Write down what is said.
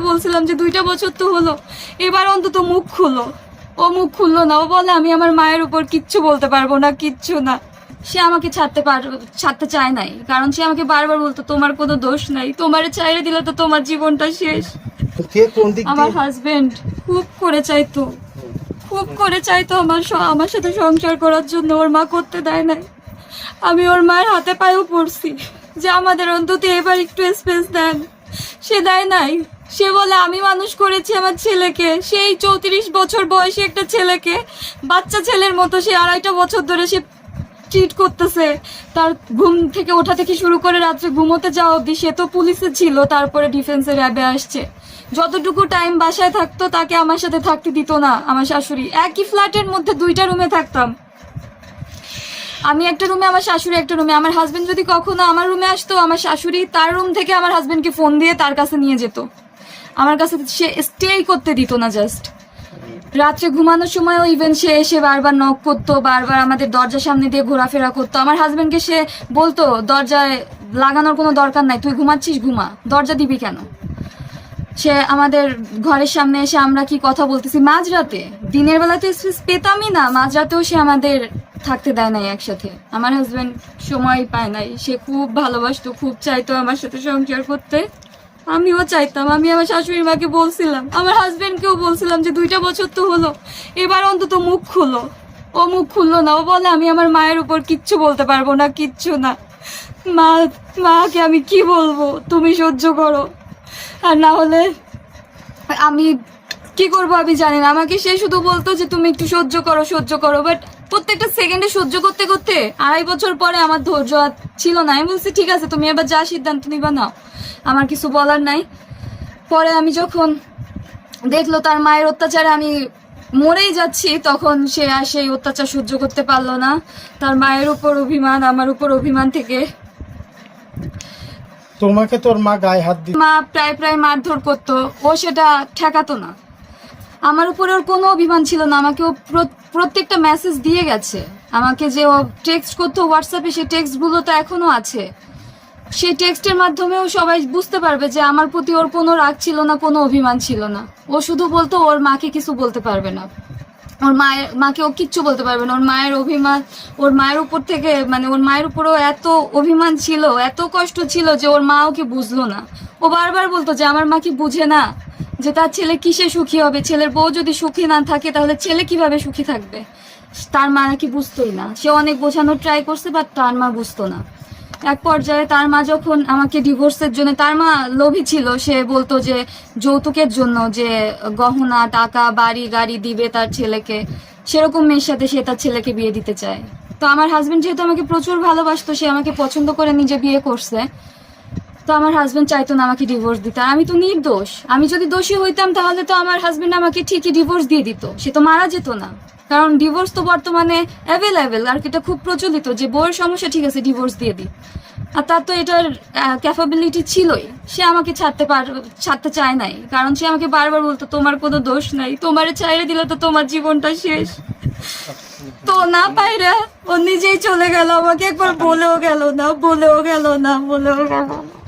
বলছিলাম যে দুইটা বছর তো হলো। এবার অন্তত মুখ খুলো। ও মুখ খুললো না। ও বলে আমি আমার মায়ের উপর কিচ্ছু বলতে পারব না কিচ্ছু না। সে আমাকে ছাড়তে পার ছাড়তে চায় নাই। কারণ সে আমাকে বারবার বলতো তোমার কোনো দোষ নাই। তোমার চাইরে দিলে তো তোমার জীবনটা শেষ। আমার হাজবেন্ড খুব করে চাইতো। খুব করে চাইতো আমার আমার সাথে সংসার করার জন্য। ওর মা করতে দেয় নাই। আমি ওর মায়ের হাতে পায়েও পড়ছি। যে আমাদের অন্তত এবার একটু স্পেস দেন। সে দেয় নাই। সে বলে, আমি মানুষ করেছি আমার ছেলেকে। সেই চৌত্রিশ বছর বয়সী একটা ছেলেকে, বাচ্চা ছেলের মতো সে আড়াইটা বছর ধরে সে ট্রিট করতেছে। তার ঘুম থেকে ওঠা থেকে শুরু করে রাত্রে ঘুমোতে যাওয়া অবধি সে তো পুলিশে ছিল, তারপরে ডিফেন্সের র্যাবে আসছে। যতটুকু টাইম বাসায় থাকতো, তাকে আমার সাথে থাকতে দিত না, আমার শাশুড়ি। একই ফ্ল্যাটের মধ্যে দুইটা রুমে থাকতাম। আমি একটা রুমে আমার শাশুড়ি একটা রুমে আমার হাজবেন্ড যদি কখনো আমার রুমে আসতো, আমার শাশুড়ি তার রুম থেকে আমার হাজবেন্ডকে ফোন দিয়ে তার কাছে নিয়ে যেত। আমার কাছে সে স্টেই করতে দিত না জাস্ট রাত্রে ঘুমানোর সময়ও ইভেন সে এসে বারবার নক করতো, বারবার আমাদের দরজার সামনে দিয়ে ঘোরাফেরা করতো। আমার হাজব্যান্ডকে সে বলতো, দরজায় লাগানোর কোনো দরকার নাই, তুই ঘুমাচ্ছিস, ঘুমা। দরজা দিবি কেন? সে আমাদের ঘরের সামনে এসে আমরা কি কথা বলতেছি? মাঝরাতে, দিনের বেলাতে পেতামই না, মাঝরাতেও সে আমাদের থাকতে দেয় নাই একসাথে। আমার হাজব্যান্ড সময় পায় নাই, সে খুব ভালোবাসতো, খুব চাইতো আমার সাথে সংসার করতে। আমিও চাইতাম, আমি আমার শাশুড়ি মাকে বলছিলাম, আমার হাজবেন্ডকেও বলছিলাম যে দুইটা বছর তো হলো, এবার অন্তত মুখ খুলো। ও মুখ খুললো না, ও বলে, আমি আমার মায়ের উপর কিচ্ছু বলতে পারব না, কিচ্ছু না। মা, মাকে আমি কি বলব? তুমি সহ্য করো। আর না হলে আমি কি করব আমি জানি না। আমাকে সে শুধু বলতো যে, তুমি একটু সহ্য করো সহ্য করো। বাট প্রত্যেকটা সেকেন্ডে সহ্য করতে করতে আড়াই বছর পরে আমার ধৈর্য আর ছিল না। আমি বলছি ঠিক আছে তুমি এবার যা সিদ্ধান্ত নিবা নাও। আমার কিছু বলার নাই। পরে আমি যখন দেখল তার মায়ের অত্যাচারে আমি মরেই যাচ্ছি তখন সে আর সেই অত্যাচার সহ্য করতে পারল না। তার মায়ের উপর অভিমান আমার উপর অভিমান থেকে তোমাকে তোর মা গায়ে হাত দিয়ে মা প্রায় প্রায় মারধর করতো। ও সেটা ঠেকাতো না। আমার উপরে ওর কোনো অভিমান ছিল না, আমাকে ও প্রত্যেকটা মেসেজ দিয়ে গেছে। আমাকে যে ও টেক্সট করতো হোয়াটসঅ্যাপে সেই টেক্সটগুলো তো এখনও আছে। সেই টেক্সটের মাধ্যমেও সবাই বুঝতে পারবে যে আমার প্রতি ওর কোনো রাগ ছিল না, কোনো অভিমান ছিল না। ও শুধু বলতো ওর মাকে কিছু বলতে পারবে না। ওর মায়ের, মাকে ও কিচ্ছু বলতে পারবে না। ওর মায়ের অভিমান, ওর মায়ের উপর থেকে মানে ওর মায়ের উপরও এত অভিমান ছিল, এত কষ্ট ছিল যে ওর মা ওকে বুঝলো না। ও বারবার বলতো যে আমার মা কি বুঝে না? যে তার ছেলে কিসে সুখী হবে? ছেলের বউ যদি সুখী না থাকে, তাহলে ছেলে কীভাবে সুখী থাকবে? তার মা নাকি বুঝতোই না। সে অনেক বোঝানোর ট্রাই করছে বাট তার মা বুঝতো না। এক পর্যায়ে তার মা যখন আমাকে ডিভোর্সের জন্য, তার মা লোভী ছিল। সে বলতো যে, যৌতুকের জন্য যে গহনা, টাকা, বাড়ি, গাড়ি দিবে তার ছেলেকে, সেরকম মেয়ের সাথে সে তার ছেলেকে বিয়ে দিতে চায়। তো আমার হাজবেন্ড যেহেতু আমাকে প্রচুর ভালোবাসতো, সে আমাকে পছন্দ করে নিজে বিয়ে করছে। তো আমার হাজবেন্ড চাইতো না আমাকে ডিভোর্স দিতে, আর আমি তো নির্দোষ। আমি যদি দোষী হইতাম, তাহলে তো আমার হাজবেন্ড আমাকে ঠিকই ডিভোর্স দিয়ে দিত। সে তো মারা যেত না। কারণ ডিভোর্স তো বর্তমানে অ্যাভেলেবেল আর এটা খুব প্রচলিত যে বউয়ের সমস্যা, ঠিক আছে ডিভোর্স দিয়ে দিই। আর তার তো এটার ক্যাপাবিলিটি ছিলই। সে আমাকে ছাড়তে পার, ছাড়তে চায় নাই। কারণ সে আমাকে বারবার বলতো, তোমার কোনো দোষ নাই। তোমার চাইরে দিলে তো তোমার জীবনটা শেষ। তো না পাইরা ও নিজেই চলে গেল। আমাকে একবার বলেও গেল না, বলেও গেল না, বলেও গেল না।